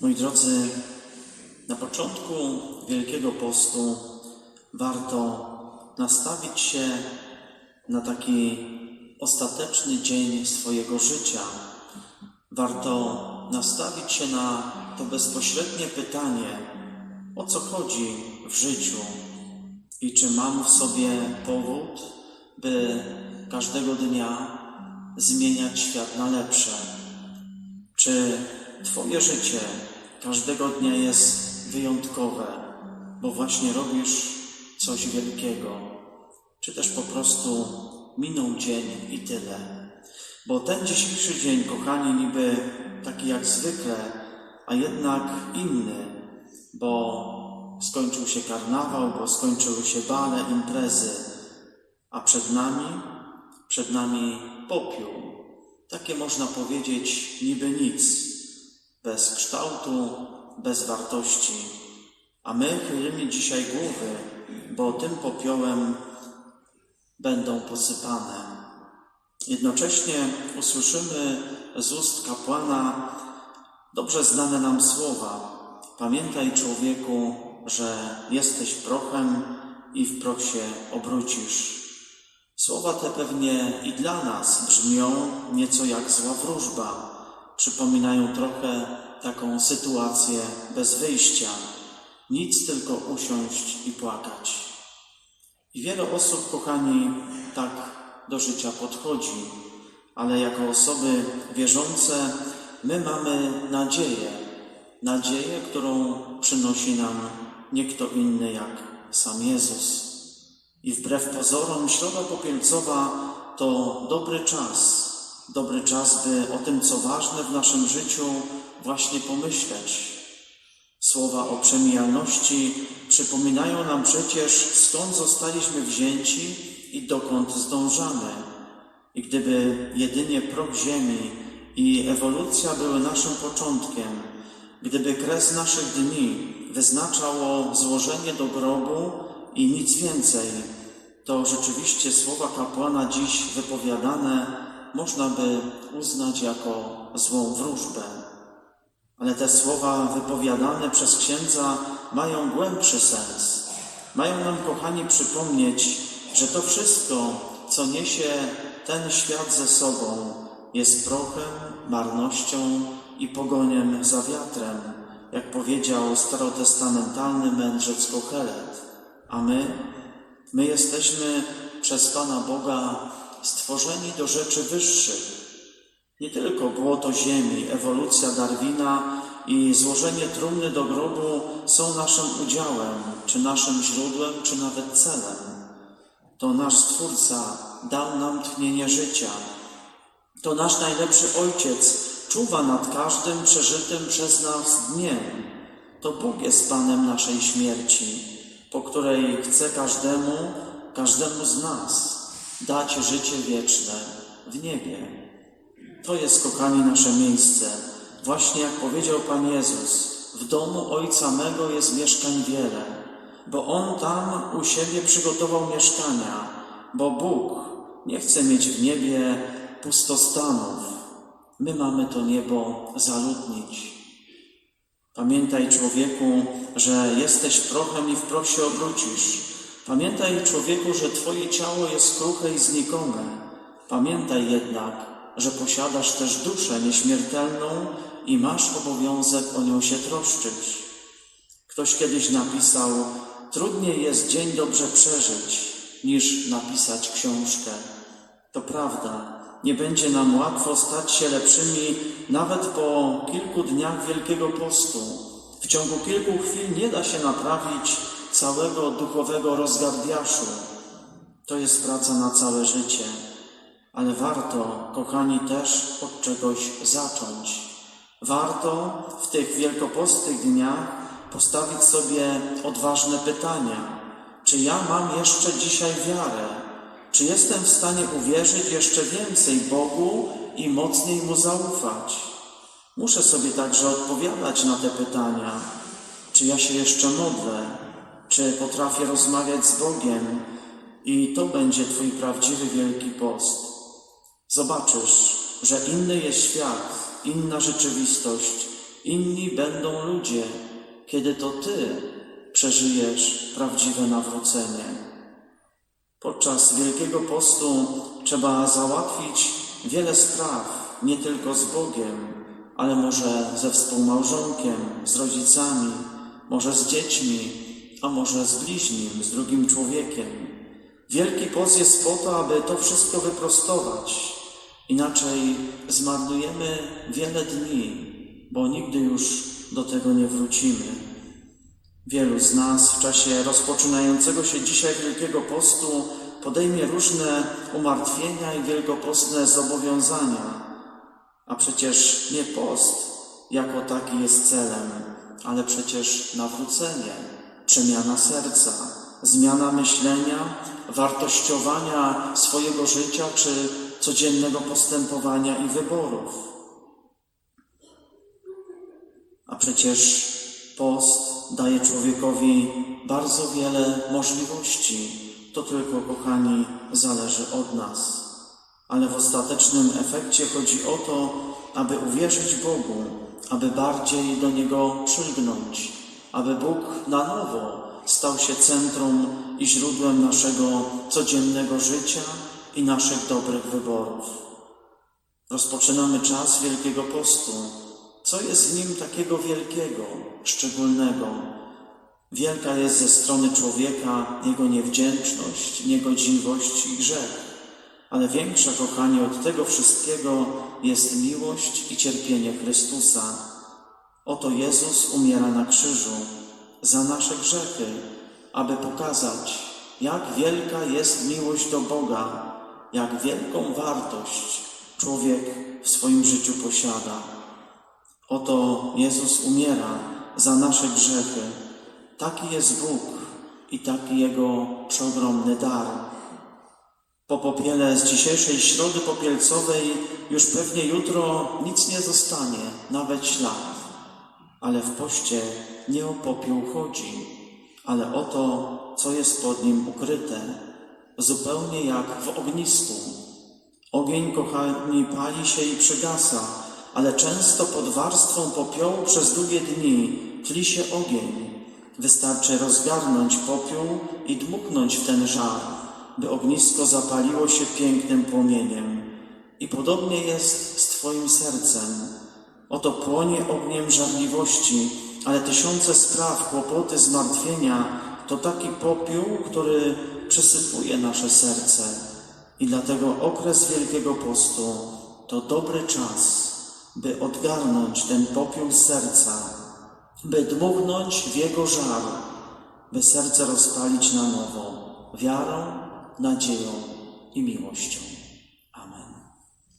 Moi drodzy, na początku Wielkiego Postu warto nastawić się na taki ostateczny dzień swojego życia. Warto nastawić się na to bezpośrednie pytanie, o co chodzi w życiu i czy mam w sobie powód, by każdego dnia zmieniać świat na lepsze. Czy Twoje życie każdego dnia jest wyjątkowe, bo właśnie robisz coś wielkiego, czy też po prostu minął dzień i tyle. Bo ten dzisiejszy dzień, kochani, niby taki jak zwykle, a jednak inny, bo skończył się karnawał, bo skończyły się bale, imprezy, a przed nami, przed nami popiół. Takie można powiedzieć niby nic, bez kształtu, bez wartości. A my chylimy dzisiaj głowy, bo tym popiołem będą posypane. Jednocześnie usłyszymy z ust kapłana dobrze znane nam słowa. Pamiętaj, człowieku, że jesteś prochem i w proch się obrócisz. Słowa te pewnie i dla nas brzmią nieco jak zła wróżba. Przypominają trochę taką sytuację bez wyjścia. Nic tylko usiąść i płakać. I wiele osób, kochani, tak do życia podchodzi, ale jako osoby wierzące my mamy nadzieję. Nadzieję, którą przynosi nam nie kto inny jak sam Jezus. I wbrew pozorom Środa Popielcowa to dobry czas, dobry czas, by o tym, co ważne w naszym życiu, właśnie pomyśleć. Słowa o przemijalności przypominają nam przecież, skąd zostaliśmy wzięci i dokąd zdążamy. I gdyby jedynie proch ziemi i ewolucja były naszym początkiem, gdyby kres naszych dni wyznaczało złożenie do grobu i nic więcej, to rzeczywiście słowa kapłana dziś wypowiadane można by uznać jako złą wróżbę. Ale te słowa wypowiadane przez księdza mają głębszy sens. Mają nam, kochani, przypomnieć, że to wszystko, co niesie ten świat ze sobą, jest prochem, marnością i pogoniem za wiatrem, jak powiedział starotestamentalny mędrzec Kohelet. A my, my jesteśmy przez Pana Boga stworzeni do rzeczy wyższych. Nie tylko błoto ziemi, ewolucja Darwina i złożenie trumny do grobu są naszym udziałem, czy naszym źródłem, czy nawet celem. To nasz Stwórca dał nam tchnienie życia. To nasz najlepszy Ojciec czuwa nad każdym przeżytym przez nas dniem. To Bóg jest Panem naszej śmierci, po której chce każdemu, każdemu z nas dać życie wieczne w niebie. To jest, kochani, nasze miejsce. Właśnie jak powiedział Pan Jezus, w domu Ojca mego jest mieszkań wiele, bo On tam u siebie przygotował mieszkania, bo Bóg nie chce mieć w niebie pustostanów. My mamy to niebo zaludnić. Pamiętaj, człowieku, że jesteś prochem i w proch się obrócisz. Pamiętaj, człowieku, że Twoje ciało jest kruche i znikome. Pamiętaj jednak, że posiadasz też duszę nieśmiertelną i masz obowiązek o nią się troszczyć. Ktoś kiedyś napisał: Trudniej jest dzień dobrze przeżyć, niż napisać książkę. To prawda, nie będzie nam łatwo stać się lepszymi nawet po kilku dniach Wielkiego Postu. W ciągu kilku chwil nie da się naprawić całego duchowego rozgardiaszu. To jest praca na całe życie. Ale warto, kochani, też od czegoś zacząć. Warto w tych wielkopostych dniach postawić sobie odważne pytania. Czy ja mam jeszcze dzisiaj wiarę? Czy jestem w stanie uwierzyć jeszcze więcej Bogu i mocniej Mu zaufać? Muszę sobie także odpowiadać na te pytania. Czy ja się jeszcze modlę? Czy potrafię rozmawiać z Bogiem? I to będzie Twój prawdziwy Wielki Post. Zobaczysz, że inny jest świat, inna rzeczywistość Inni będą ludzie, kiedy to Ty przeżyjesz prawdziwe nawrócenie. Podczas Wielkiego Postu trzeba załatwić wiele spraw, nie tylko z Bogiem, ale może ze współmałżonkiem, z rodzicami, może z dziećmi, a może z bliźnim, z drugim człowiekiem. Wielki post jest po to, aby to wszystko wyprostować. Inaczej zmarnujemy wiele dni, bo nigdy już do tego nie wrócimy. Wielu z nas w czasie rozpoczynającego się dzisiaj Wielkiego Postu podejmie różne umartwienia i wielkopostne zobowiązania. A przecież nie post jako taki jest celem, ale przecież nawrócenie, przemiana serca, zmiana myślenia, wartościowania swojego życia czy codziennego postępowania i wyborów. A przecież post daje człowiekowi bardzo wiele możliwości. To tylko, kochani, zależy od nas. Ale w ostatecznym efekcie chodzi o to, aby uwierzyć Bogu, aby bardziej do Niego przylgnąć, aby Bóg na nowo stał się centrum i źródłem naszego codziennego życia i naszych dobrych wyborów. Rozpoczynamy czas Wielkiego Postu. Co jest w nim takiego wielkiego, szczególnego? Wielka jest ze strony człowieka jego niewdzięczność, niegodziwość i grzech. Ale większa, kochanie, od tego wszystkiego jest miłość i cierpienie Chrystusa. Oto Jezus umiera na krzyżu za nasze grzechy, aby pokazać, jak wielka jest miłość do Boga, jak wielką wartość człowiek w swoim życiu posiada. Oto Jezus umiera za nasze grzechy. Taki jest Bóg i taki Jego przeogromny dar. Po popiele z dzisiejszej środy popielcowej już pewnie jutro nic nie zostanie, nawet ślad. Ale w poście nie o popiół chodzi, ale o to, co jest pod nim ukryte, zupełnie jak w ognisku. Ogień, kochani, pali się i przygasa, ale często pod warstwą popiołu przez długie dni tli się ogień. Wystarczy rozgarnąć popiół i dmuchnąć w ten żar, by ognisko zapaliło się pięknym płomieniem. I podobnie jest z Twoim sercem. Oto płonie ogniem żarliwości, ale tysiące spraw, kłopoty, zmartwienia to taki popiół, który przesypuje nasze serce. I dlatego okres Wielkiego Postu to dobry czas, by odgarnąć ten popiół serca, by dmuchnąć w jego żar, by serce rozpalić na nowo wiarą, nadzieją i miłością.